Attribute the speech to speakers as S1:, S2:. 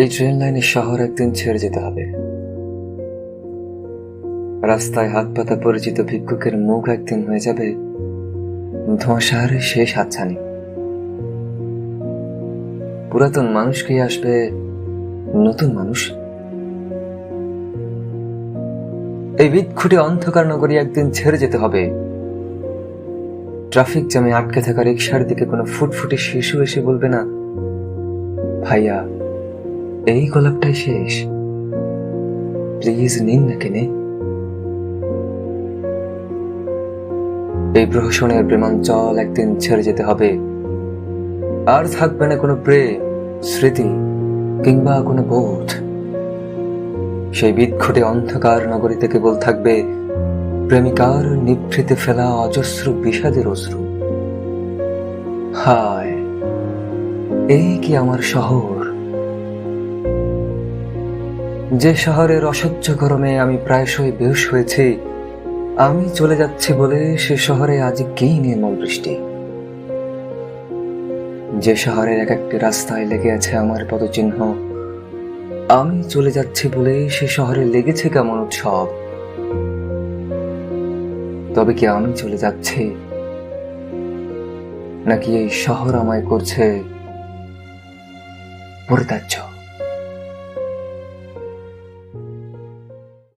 S1: এই ট্রেন লাইনে শহর একদিন ছেড়ে যেতে হবে। রাস্তায় হাত পাতা পরিচিত ভিক্ষুকের মুখ একদিন হয়ে যাবে ধোঁয়াশার শেষ হাতছানি। পুরাতন মানুষকে আসবে? নতুন মানুষ? এই বিদখুটে অন্ধকার নগরী একদিন ছেড়ে যেতে হবে। ট্রাফিক জ্যামে আটকে থাকা রিক্সার দিকে কোনো ফুটফুটে শিশু এসে বলবে না, ভাইয়া এই গোলাপটাই শেষ। প্লিজ নিন না কিনে। এই প্রহসনের প্রেমাঞ্চল একদিন ছেড়ে যেতে হবে। আর থাকবে না কোনো প্রেম, স্মৃতি, কিংবা কোনো বোধ। সেই বিদঘুটে অন্ধকার নগরীতে কেবল থাকবে প্রেমিকার নিভৃতে ফেলা অজস্র বিষাদের অশ্রু। হায় এই কি আমার শহর? যে শহরের অসহ্য গরমে আমি প্রায়শই বেহুশ হয়েছি, আমি চলে যাচ্ছি বলে সে শহরে আজ কি নির্মল বৃষ্টি? যে শহরের এক একটি রাস্তায় লেগে আছে আমার পদচিহ্ন, আমি চলে যাচ্ছি বলে সে শহরে লেগেছে কেমন উৎসব? তবে কি আমি চলে যাচ্ছি? নাকি এই শহর আমায় করছে পরিত্যাজ্য?